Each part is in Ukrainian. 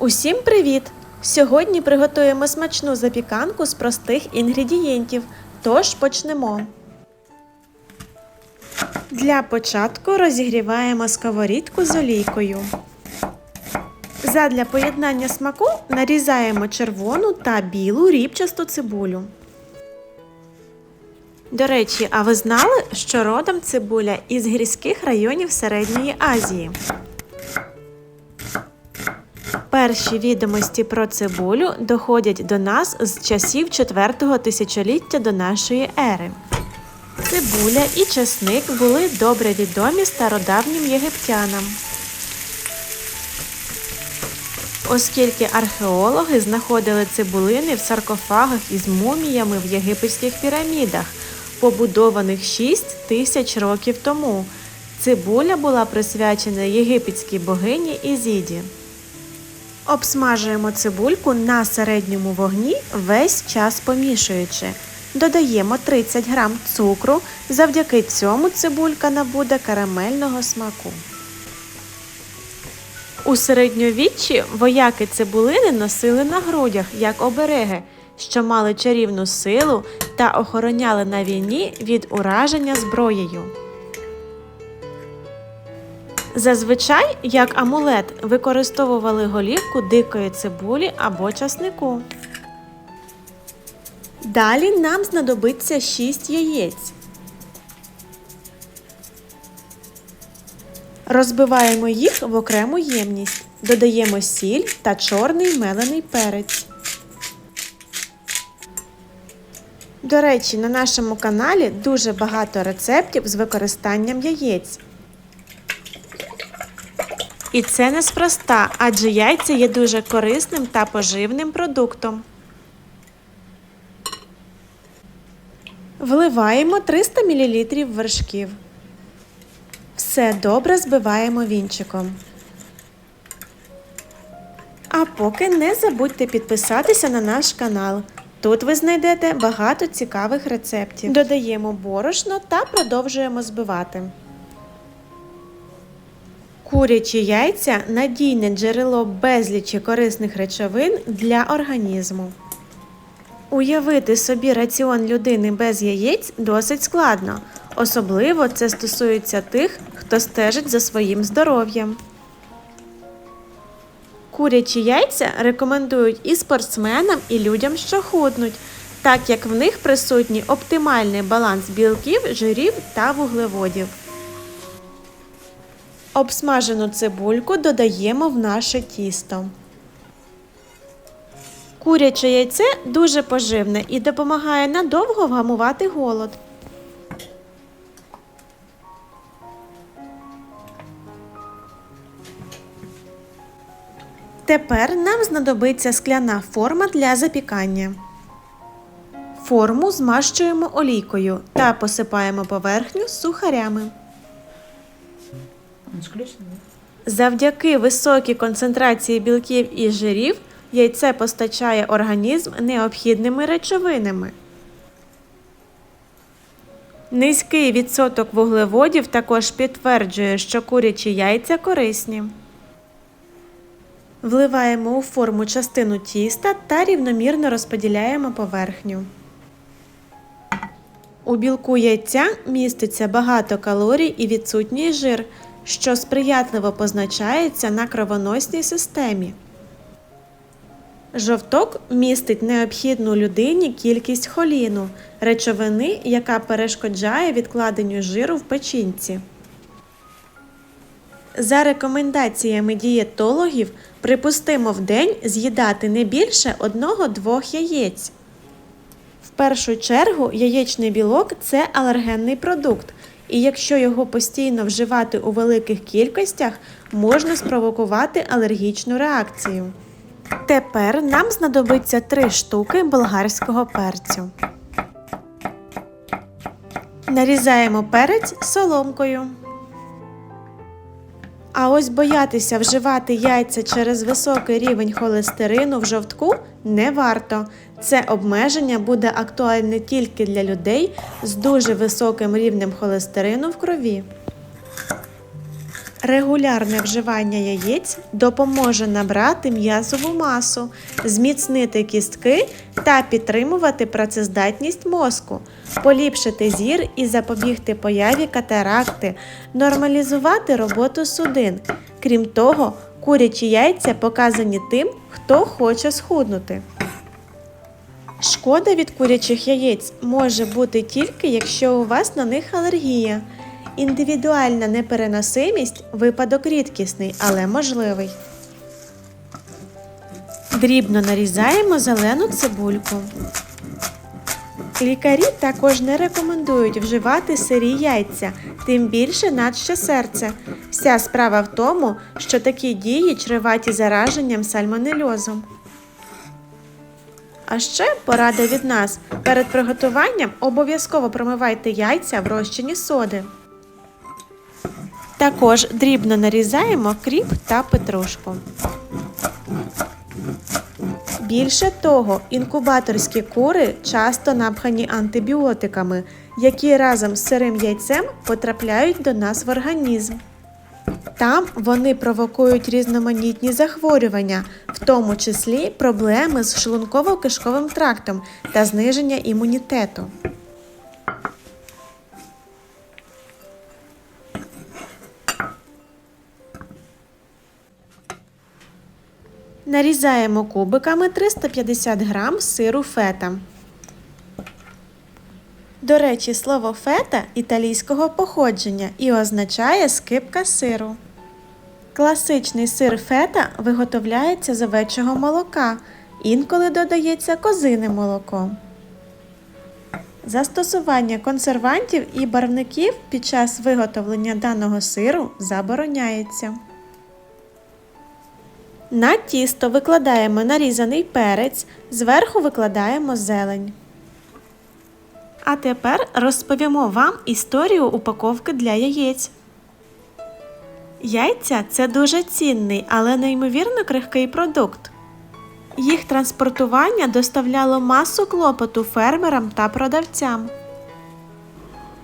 Усім привіт! Сьогодні приготуємо смачну запіканку з простих інгредієнтів. Тож почнемо. Для початку розігріваємо сковорідку з олійкою. Задля поєднання смаку нарізаємо червону та білу рібчасту цибулю. До речі, а ви знали, що родом цибуля із гірських районів Середньої Азії? Перші відомості про цибулю доходять до нас з часів 4-го тисячоліття до нашої ери. Цибуля і чесник були добре відомі стародавнім єгиптянам. Оскільки археологи знаходили цибулини в саркофагах із муміями в єгипетських пірамідах, побудованих 6 тисяч років тому, цибуля була присвячена єгипетській богині Ізіді. Обсмажуємо цибульку на середньому вогні весь час помішуючи. Додаємо 30 г цукру, завдяки цьому цибулька набуде карамельного смаку. У середньовіччі вояки цибулини носили на грудях як обереги, що мали чарівну силу та охороняли на війні від ураження зброєю. Зазвичай, як амулет, використовували голівку дикої цибулі або часнику. Далі нам знадобиться 6 яєць. Розбиваємо їх в окрему ємність. Додаємо сіль та чорний мелений перець. До речі, на нашому каналі дуже багато рецептів з використанням яєць. І це неспроста, адже яйця є дуже корисним та поживним продуктом. Вливаємо 300 мл вершків. Все добре збиваємо вінчиком. А поки не забудьте підписатися на наш канал. Тут ви знайдете багато цікавих рецептів. Додаємо борошно та продовжуємо збивати. Курячі яйця надійне джерело безлічі корисних речовин для організму. Уявити собі раціон людини без яєць досить складно. Особливо це стосується тих, хто стежить за своїм здоров'ям. Курячі яйця рекомендують і спортсменам, і людям, що худнуть, так як в них присутній оптимальний баланс білків, жирів та вуглеводів. Обсмажену цибульку додаємо в наше тісто. Куряче яйце дуже поживне і допомагає надовго вгамувати голод. Тепер нам знадобиться скляна форма для запікання. Форму змащуємо олійкою та посипаємо поверхню сухарями. Завдяки високій концентрації білків і жирів яйце постачає організм необхідними речовинами. Низький відсоток вуглеводів також підтверджує, що курячі яйця корисні. Вливаємо у форму частину тіста та рівномірно розподіляємо поверхню. У білку яйця міститься багато калорій і відсутній жир, що сприятливо позначається на кровоносній системі. Жовток містить необхідну людині кількість холіну, речовини, яка перешкоджає відкладенню жиру в печінці. За рекомендаціями дієтологів, припустимо в день з'їдати не більше 1-2 яєць. В першу чергу яєчний білок це алергенний продукт, і якщо його постійно вживати у великих кількостях, можна спровокувати алергічну реакцію. Тепер нам знадобиться 3 штуки болгарського перцю. Нарізаємо перець соломкою. А ось боятися вживати яйця через високий рівень холестерину в жовтку не варто. Це обмеження буде актуальне тільки для людей з дуже високим рівнем холестерину в крові. Регулярне вживання яєць допоможе набрати м'язову масу, зміцнити кістки та підтримувати працездатність мозку, поліпшити зір і запобігти появі катаракти, нормалізувати роботу судин. Крім того, курячі яйця показані тим, хто хоче схуднути. Шкода від курячих яєць може бути тільки, якщо у вас на них алергія. Індивідуальна непереносимість випадок рідкісний, але можливий. Дрібно нарізаємо зелену цибульку. Лікарі також не рекомендують вживати сирі яйця, тим більше наче серце. Вся справа в тому, що такі дії чреваті зараженням сальмонельозом. А ще порада від нас: перед приготуванням обов'язково промивайте яйця в розчині соди. Також дрібно нарізаємо кріп та петрушку. Більше того, інкубаторські кури часто напхані антибіотиками, які разом з сирим яйцем потрапляють до нас в організм. Там вони провокують різноманітні захворювання, в тому числі проблеми з шлунково-кишковим трактом та зниження імунітету. Нарізаємо кубиками 350 грам сиру фета. До речі, слово фета італійського походження і означає скипка сиру. Класичний сир фета виготовляється з овечого молока, інколи додається козине молоко. Застосування консервантів і барвників під час виготовлення даного сиру забороняється. На тісто викладаємо нарізаний перець, зверху викладаємо зелень. А тепер розповімо вам історію упаковки для яєць. Яйця це дуже цінний, але неймовірно крихкий продукт. Їх транспортування доставляло масу клопоту фермерам та продавцям.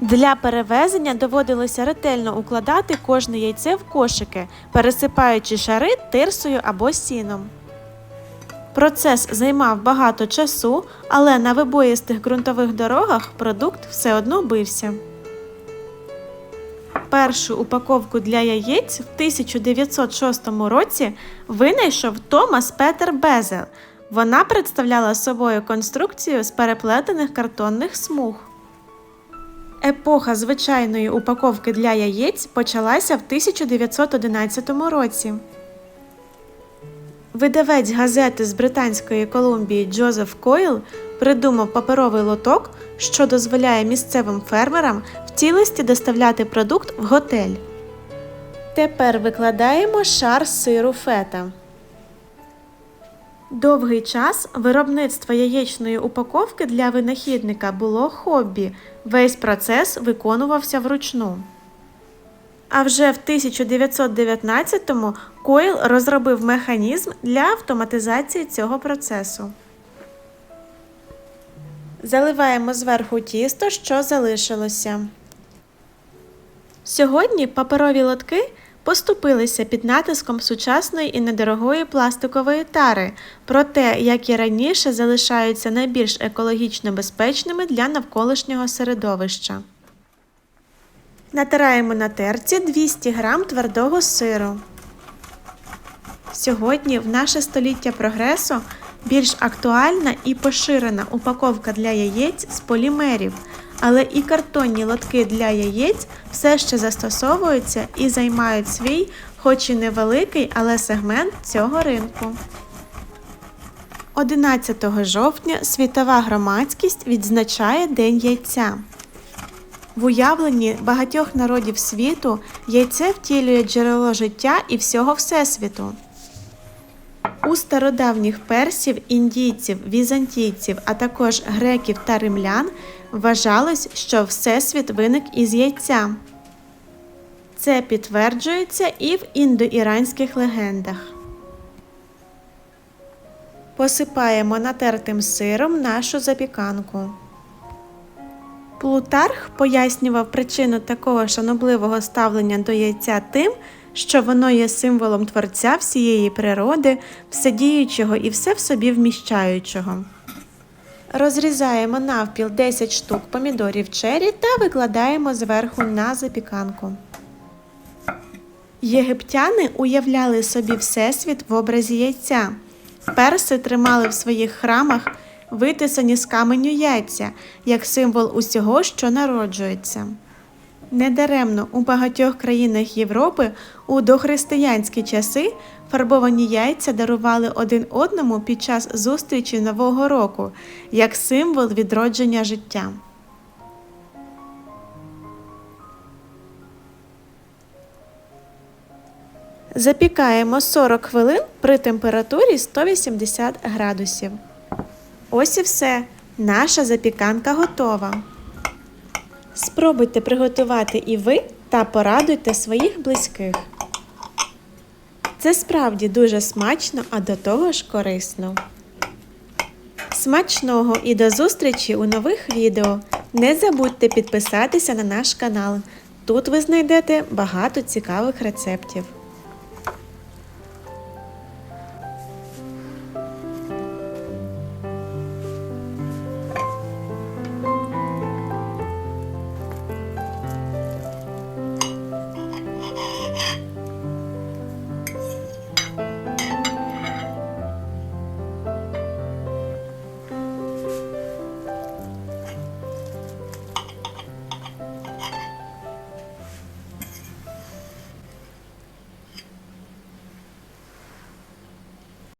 Для перевезення доводилося ретельно укладати кожне яйце в кошики, пересипаючи шари тирсою або сіном. Процес займав багато часу, але на вибоїстих ґрунтових дорогах продукт все одно бився. Першу упаковку для яєць в 1906 році винайшов Томас Петер Безел. Вона представляла собою конструкцію з переплетених картонних смуг. Епоха звичайної упаковки для яєць почалася в 1911 році. Видавець газети з Британської Колумбії Джозеф Койл придумав паперовий лоток, що дозволяє місцевим фермерам в цілості доставляти продукт в готель. Тепер викладаємо шар сиру фета. Довгий час виробництво яєчної упаковки для винахідника було хобі. Весь процес виконувався вручну. А вже в 1919-му Койл розробив механізм для автоматизації цього процесу. Заливаємо зверху тісто, що залишилося. Сьогодні паперові лотки поступилися під натиском сучасної і недорогої пластикової тари, проте, як і раніше, залишаються найбільш екологічно безпечними для навколишнього середовища. Натираємо на терці 200 г твердого сиру. Сьогодні, в наше століття прогресу, більш актуальна і поширена упаковка для яєць з полімерів, але і картонні лотки для яєць все ще застосовуються і займають свій, хоч і невеликий, але сегмент цього ринку. 11 жовтня світова громадськість відзначає День яйця. В уявленні багатьох народів світу яйце втілює джерело життя і всього Всесвіту. У стародавніх персів, індійців, візантійців, а також греків та римлян вважалось, що Всесвіт виник із яйця. Це підтверджується і в індоіранських легендах. Посипаємо натертим сиром нашу запіканку. Плутарх пояснював причину такого шанобливого ставлення до яйця тим, що воно є символом творця всієї природи, вседіючого і все в собі вміщаючого. Розрізаємо навпіл 10 штук помідорів чері та викладаємо зверху на запіканку. Єгиптяни уявляли собі всесвіт в образі яйця. Перси тримали в своїх храмах витисані з каменю яйця, як символ усього, що народжується. Недаремно у багатьох країнах Європи у дохристиянські часи фарбовані яйця дарували один одному під час зустрічі Нового року як символ відродження життя. Запікаємо 40 хвилин при температурі 180 градусів. Ось і все. Наша запіканка готова. Спробуйте приготувати і ви та порадуйте своїх близьких. Це справді дуже смачно, а до того ж корисно. Смачного і до зустрічі у нових відео. Не забудьте підписатися на наш канал. Тут ви знайдете багато цікавих рецептів.